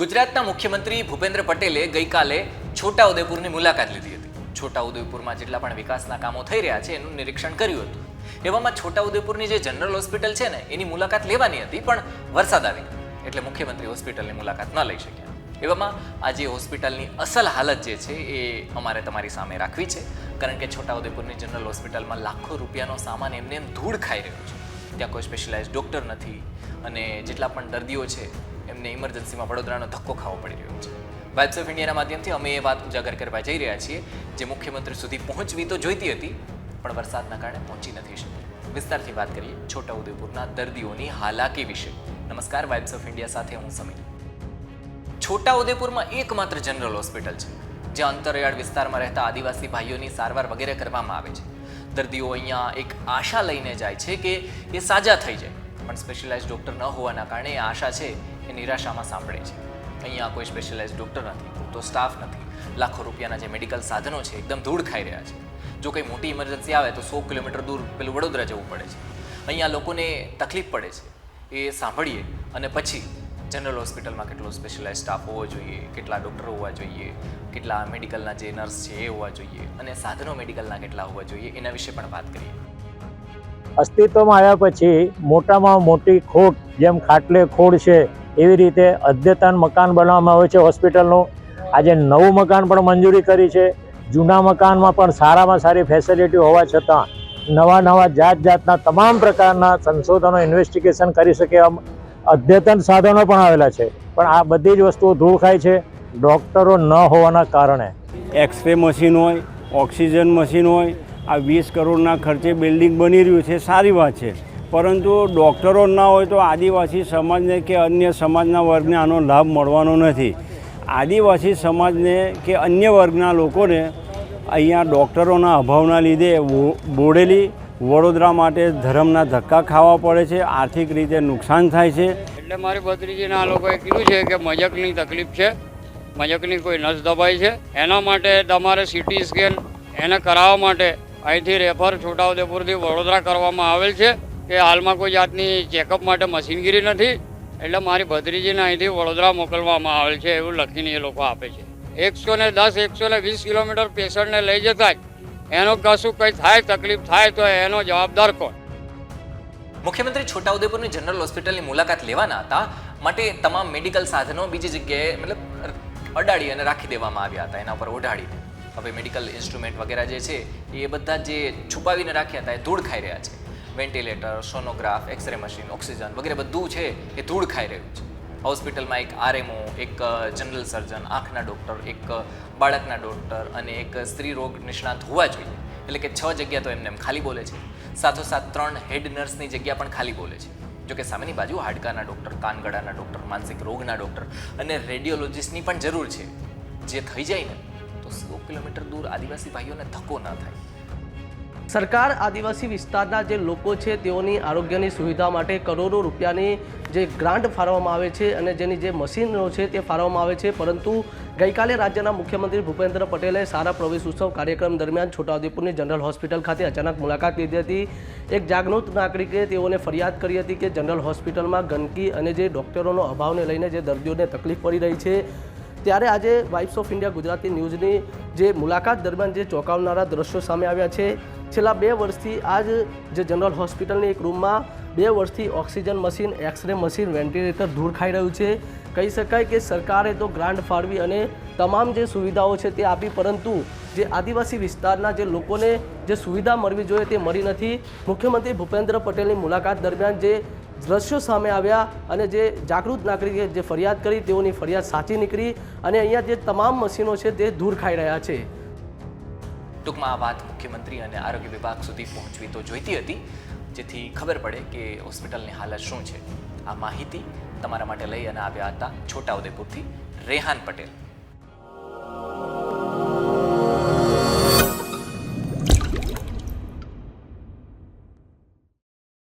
ગુજરાતના મુખ્યમંત્રી ભૂપેન્દ્ર પટેલે ગઈકાલે છોટાઉદેપુરની મુલાકાત લીધી હતી. છોટાઉદેપુરમાં જેટલા પણ વિકાસના કામો થઈ રહ્યા છે, એનું નિરીક્ષણ કર્યું હતું. એવામાં છોટાઉદેપુરની જે જનરલ હોસ્પિટલ છે ને, એની મુલાકાત લેવાની હતી, પણ વરસાદ આવી એટલે મુખ્યમંત્રી હોસ્પિટલની મુલાકાત ન લઈ શક્યા. એવામાં આજે હોસ્પિટલની અસલ હાલત જે છે, એ અમારે તમારી સામે રાખવી છે. કારણ કે છોટાઉદેપુરની જનરલ હોસ્પિટલમાં લાખો રૂપિયાનો સામાન એમને એમ ધૂળ ખાઈ રહ્યો છે. ત્યાં કોઈ સ્પેશિયલાઇઝ ડૉક્ટર નથી અને જેટલા પણ દર્દીઓ છે, એમને ઇમરજન્સીમાં વડોદરાનો ધક્કો ખાવો પડી રહ્યો છે. વાઇબ્સ ઓફ ઇન્ડિયાના માધ્યમથી અમે એ વાત ઉજાગર કરવા જઈ રહ્યા છીએ, જે મુખ્યમંત્રી સુધી પહોંચવી તો જોઈતી હતી, પણ વરસાદના કારણે પહોંચી નથી શકી. વિસ્તારથી વાત કરીએ, છોટાઉદેપુરના દર્દીઓની હાલાકી વિશે. નમસ્કાર વાઇબ્સ ઓફ ઇન્ડિયા સાથે હું સમીર. છોટાઉદેપુરમાં એકમાત્ર જનરલ હોસ્પિટલ છે, જ્યાં અંતરિયાળ વિસ્તારમાં રહેતા આદિવાસી ભાઈઓની સારવાર વગેરે કરવામાં આવે છે. દર્દીઓ અહીંયા એક આશા લઈને જાય છે કે એ સાજા થઈ જાય. પણ સ્પેશિયલાઇઝ ડૉક્ટર ન હોવાના કારણે એ આશા છે એ નિરાશામાં સાંભળે છે. અહીંયા કોઈ સ્પેશિયલાઇઝ ડૉક્ટર નથી, પૂરતો સ્ટાફ નથી. લાખો રૂપિયાના જે મેડિકલ સાધનો છે એકદમ ધૂળ ખાઈ રહ્યા છે. જો કંઈ મોટી ઇમરજન્સી આવે તો સો કિલોમીટર દૂર પેલું વડોદરા જવું પડે છે. અહીંયા લોકોને તકલીફ પડે છે. એ સાંભળીએ અને પછી જનરલ હોસ્પિટલમાં કેટલો સ્પેશિયલાઇઝ સ્ટાફ હોવો જોઈએ, કેટલા ડૉક્ટર હોવા જોઈએ, કેટલા મેડિકલના જે નર્સ છે એ હોવા જોઈએ અને સાધનો મેડિકલના કેટલા હોવા જોઈએ, એના વિશે પણ વાત કરીએ. અસ્તિત્વમાં આવ્યા પછી મોટામાં મોટી ખોટ જેમ ખાટલે ખોડ છે, એવી રીતે અદ્યતન મકાન બનાવવામાં આવે છે હોસ્પિટલનું. આજે નવું મકાન પણ મંજૂરી કરી છે. જૂના મકાનમાં પણ સારામાં સારી ફેસિલિટી હોવા છતાં નવા નવા જાત જાતના તમામ પ્રકારના સંશોધનો ઇન્વેસ્ટિગેશન કરી શકે અદ્યતન સાધનો પણ આવેલા છે. પણ આ બધી જ વસ્તુઓ ધૂળ ખાય છે, ડૉક્ટરો ન હોવાના કારણે. એક્સરે મશીન હોય ઓક્સિજન મશીન હોય, આ વીસ કરોડના ખર્ચે બિલ્ડિંગ બની રહ્યું છે, સારી વાત છે. પરંતુ ડૉક્ટરો ના હોય તો આદિવાસી સમાજને કે અન્ય સમાજના વર્ગને આનો લાભ મળવાનો નથી. આદિવાસી સમાજને કે અન્ય વર્ગના લોકોને અહીંયા ડૉક્ટરોના અભાવના લીધે બોડેલી વડોદરા માટે ધર્મના ધક્કા ખાવા પડે છે, આર્થિક રીતે નુકસાન થાય છે. એટલે મારી ભત્રીજીને આ લોકોએ કીધું છે કે મજકની તકલીફ છે મજકની કોઈ નસ દબાઈ છે. એના માટે તમારે સિટી સ્કેન એને કરાવવા માટે અહીંથી રેફર છોટાઉદેપુરથી વડોદરા કરવામાં આવેલ છે કે હાલમાં કોઈ જાતની ચેકઅપ માટે મશીનગીરી નથી. એટલે મારી ભત્રીજીને અહીંથી વડોદરા મોકલવામાં આવેલ છે એવું લખીને એ લોકો આપે છે. એકસો ને દસ, એકસો ને વીસ કિલોમીટર પેશન્ટને લઈ જતા જ એનો કશું કંઈ થાય, તકલીફ થાય તો એનો જવાબદાર કોણ? મુખ્યમંત્રી છોટાઉદેપુરની જનરલ હોસ્પિટલની મુલાકાત લેવાના હતા. માટે તમામ મેડિકલ સાધનો બીજી જગ્યાએ મતલબ અડાડી અને રાખી દેવામાં આવ્યા હતા. એના પર ઓઢાડીને. હવે મેડિકલ ઇન્સ્ટ્રુમેન્ટ વગેરે જે છે, એ બધા જે છુપાવીને રાખ્યા હતા, એ ધૂળ ખાઈ રહ્યા છે. Ventilator, sonograph, x ray machine, oxygen વગેરે બધું છે, એ ધૂળ ખાઈ રહ્યું છે. હોસ્પિટલમાં એક આરએમઓ, એક જનરલ સર્જન, આંખના ડૉક્ટર, એક બાળકના ડૉક્ટર અને એક સ્ત્રી રોગ નિષ્ણાત હોવા જોઈએ. એટલે કે છ જગ્યા તો એમને એમ ખાલી બોલે છે. સાથોસાથ ત્રણ હેડ નર્સની જગ્યા પણ ખાલી બોલે છે. જો કે સામેની બાજુ હાડકાના ડૉક્ટર, કાનગડાના ડૉક્ટર, માનસિક રોગના ડૉક્ટર અને રેડિયોલોજિસ્ટની પણ જરૂર છે. જે થઈ જાય ને, તો સો કિલોમીટર દૂર આદિવાસી ભાઈઓને ધક્કો ન થાય. સરકાર આદિવાસી વિસ્તારના જે લોકો છે, તેઓની આરોગ્યની સુવિધા માટે કરોડો રૂપિયાની જે ગ્રાન્ટ ફાળવવામાં આવે છે અને જેની જે મશીનો છે તે ફાળવવામાં આવે છે. પરંતુ ગઈકાલે રાજ્યના મુખ્યમંત્રી ભૂપેન્દ્ર પટેલે સારા પ્રવેશ ઉત્સવ કાર્યક્રમ દરમિયાન છોટાઉદેપુરની જનરલ હોસ્પિટલ ખાતે અચાનક મુલાકાત લીધી હતી. એક જાગૃત નાગરિકે તેઓને ફરિયાદ કરી હતી કે જનરલ હોસ્પિટલમાં ગંદકી અને જે ડૉક્ટરોનો અભાવને લઈને જે દર્દીઓને તકલીફ પડી રહી છે. ત્યારે આજે વાઇફ્સ ઓફ ઇન્ડિયા ગુજરાતી ન્યૂઝની જે મુલાકાત દરમિયાન જે ચોંકાવનારા દ્રશ્યો સામે આવ્યા છે. છેલ્લા બે વર્ષથી આ જે જનરલ હોસ્પિટલની એક રૂમમાં બે વર્ષથી oxygen machine, x ray machine, ventilator ધૂળ ખાઈ રહ્યું છે. કહી શકાય કે સરકારે તો ગ્રાન્ટ ફાળવી અને તમામ જે સુવિધાઓ છે તે આપી, પરંતુ જે આદિવાસી વિસ્તારના જે લોકોને જે સુવિધા મળવી જોઈએ તે મળી નથી. મુખ્યમંત્રી ભૂપેન્દ્ર પટેલની મુલાકાત દરમિયાન જે દ્રશ્યો સામે આવ્યા અને જે જાગૃત નાગરિકે જે ફરિયાદ કરી, તેઓની ફરિયાદ સાચી નીકળી અને અહીંયા જે તમામ મશીનો છે તે ધૂળ ખાઈ રહ્યા છે. ટૂંકમાં આ વાત મુખ્યમંત્રી અને આરોગ્ય વિભાગ સુધી પહોંચવી તો જોઈતી હતી, જેથી ખબર પડે કે હોસ્પિટલની હાલત શું છે. આ માહિતી તમારા માટે લઈ અને આવ્યા હતા છોટાઉદેપુરથી રેહાન પટેલ.